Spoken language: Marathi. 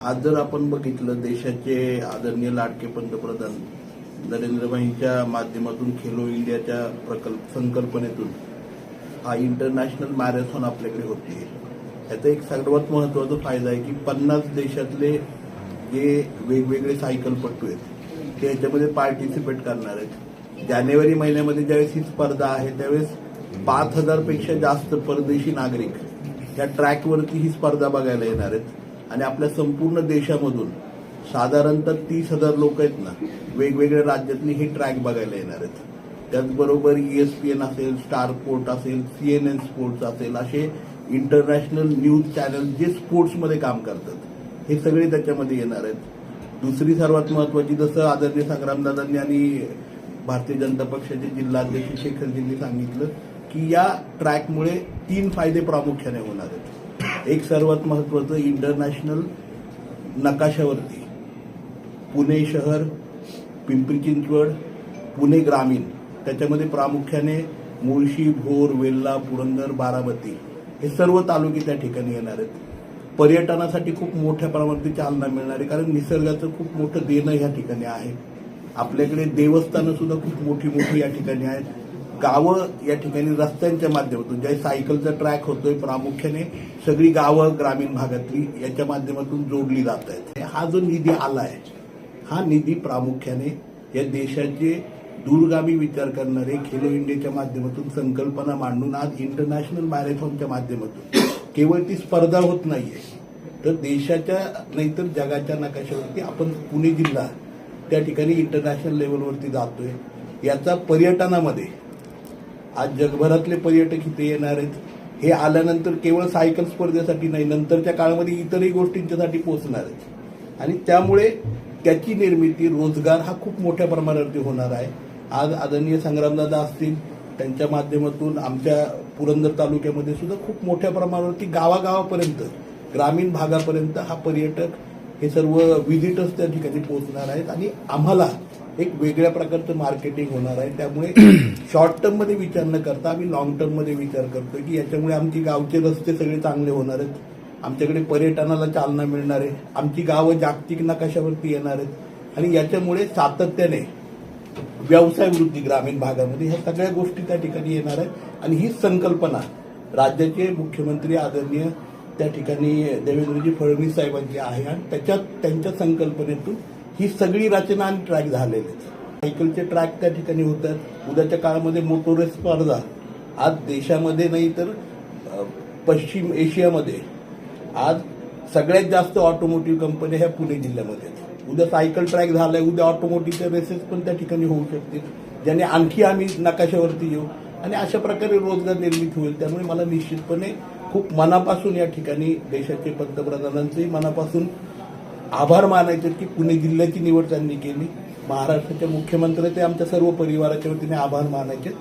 आज जर आपण बघितलं देशाचे आदरणीय लाडके पंतप्रधान नरेंद्रभाईंच्या माध्यमातून खेलो इंडियाच्या प्रकल्प संकल्पनेतून हा इंटरनॅशनल मॅरेथॉन आपल्याकडे होते. याचा एक सर्वात महत्त्वाचा फायदा आहे की पन्नास देशातले जे वेगवेगळे सायकलपटू आहेत ते याच्यामध्ये पार्टिसिपेट करणार आहेत. जानेवारी महिन्यामध्ये ज्यावेळेस ही स्पर्धा आहे त्यावेळेस पाच हजारपेक्षा जास्त परदेशी नागरिक या ट्रॅकवरती ही स्पर्धा बघायला येणार आहेत. आणि आपल्या संपूर्ण देशामधून साधारणतः तीस हजार लोक आहेत ना वेगवेगळ्या राज्यातली हे ट्रॅक बघायला येणार आहेत. त्याचबरोबर ईएसपीएन असेल स्टार स्पोर्ट असेल सीएनएन स्पोर्ट्स असेल असे इंटरनॅशनल न्यूज चॅनल जे स्पोर्ट्समध्ये काम करतात हे सगळे त्याच्यामध्ये येणार आहेत. दुसरी सर्वात महत्वाची जसं आदरणीय संग्रामदादांनी आणि भारतीय जनता पक्षाचे जिल्हाध्यक्ष शेखरजींनी सांगितलं की या ट्रॅकमुळे तीन फायदे प्रामुख्याने होणार आहेत. एक सर्वात महत्वाचं इंटरनॅशनल नकाशावरती. पुणे शहर पिंपरी चिंचवड पुणे ग्रामीण. त्याच्यामध्ये प्रामुख्याने मुळशी भोर वेल्ला पुरंदर बारामती हे सर्व तालुके त्या ठिकाणी येणार आहेत. पर्यटनासाठी खूप मोठ्या प्रमाणात चालना मिळणार आहे कारण निसर्गाचं खूप मोठं देणं ह्या ठिकाणी आहे. आपल्याकडे देवस्थानं सुद्धा खूप मोठी मोठी या ठिकाणी आहेत. गावं या ठिकाणी रस्त्यांच्या माध्यमातून ज्या सायकलचा ट्रॅक होतोय प्रामुख्याने सगळी गावं ग्रामीण भागातली याच्या माध्यमातून जोडली जात आहेत. हा जो निधी आलाय हा निधी प्रामुख्याने या देशाचे दूरगामी विचार करणारे खेलो इंडियाच्या माध्यमातून संकल्पना मांडून आज इंटरनॅशनल मॅरेथॉनच्या माध्यमातून केवळ ती स्पर्धा होत नाहीये तर देशाच्या नाहीतर जगाच्या नकाशावरती आपण पुणे जिल्हा त्या ठिकाणी इंटरनॅशनल लेवलवरती जातोय. याचा पर्यटनामध्ये आज जगभरातले पर्यटक इथे येणार आहेत. हे आल्यानंतर केवळ सायकल स्पर्धेसाठी नाही नंतरच्या काळामध्ये इतरही गोष्टींच्यासाठी पोहोचणार आहेत. आणि त्यामुळे त्याची निर्मिती रोजगार हा खूप मोठ्या प्रमाणावरती होणार आहे. आज आदरणीय संग्रामदादा असतील त्यांच्या माध्यमातून आमच्या पुरंदर तालुक्यामध्ये सुद्धा खूप मोठ्या प्रमाणावरती गावागावापर्यंत ग्रामीण भागापर्यंत हा पर्यटक हे सर्व व्हिजिटर्स त्या ठिकाणी पोहोचणार आहेत आणि आम्हाला एक वेगळ्या प्रकारचं मार्केटिंग होणार आहे. त्यामुळे शॉर्ट टर्ममध्ये विचार न करता आम्ही लॉंग टर्ममध्ये विचार करतोय की याच्यामुळे आमची गावचे रस्ते सगळे चांगले होणार आहेत. आमच्याकडे पर्यटनाला चालना मिळणार आहे. आमची गावं जागतिक नकाशावरती येणार आहेत. आणि याच्यामुळे सातत्याने व्यवसाय वृद्धी ग्रामीण भागामध्ये ह्या सगळ्या गोष्टी त्या ठिकाणी येणार आहेत. आणि ही संकल्पना राज्याचे मुख्यमंत्री आदरणीय त्या ठिकाणी देवेंद्रजी फडणवीस साहेबांची आहे आणि त्याच्यात त्यांच्या संकल्पनेतून ही सगळी रचना आणि ट्रॅक झालेले आहेत. सायकलचे ट्रॅक त्या ठिकाणी होतात. उद्याच्या काळामध्ये मोटोरेस स्पर्धा. आज देशामध्ये नाही तर पश्चिम एशियामध्ये. आज सगळ्यात जास्त ऑटोमोटिव्ह कंपन्या ह्या पुणे जिल्ह्यामध्ये आहेत. उद्या सायकल ट्रॅक झालाय. उद्या ऑटोमोटिव्हच्या रेसेस पण त्या ठिकाणी होऊ शकतील. ज्याने आणखी आम्ही नकाशावरती येऊ. आणि अशा प्रकारे रोजगार निर्मिती होईल. त्यामुळे मला निश्चितपणे खूप मनापासून या ठिकाणी देशाचे पंतप्रधानांचेही मनापासून आभार मानायचे की पुणे जिल्ह्याची निवड त्यांनी केली. महाराष्ट्राच्या मुख्यमंत्र्याचे आमच्या सर्व परिवाराच्या वतीने आभार मानायचे.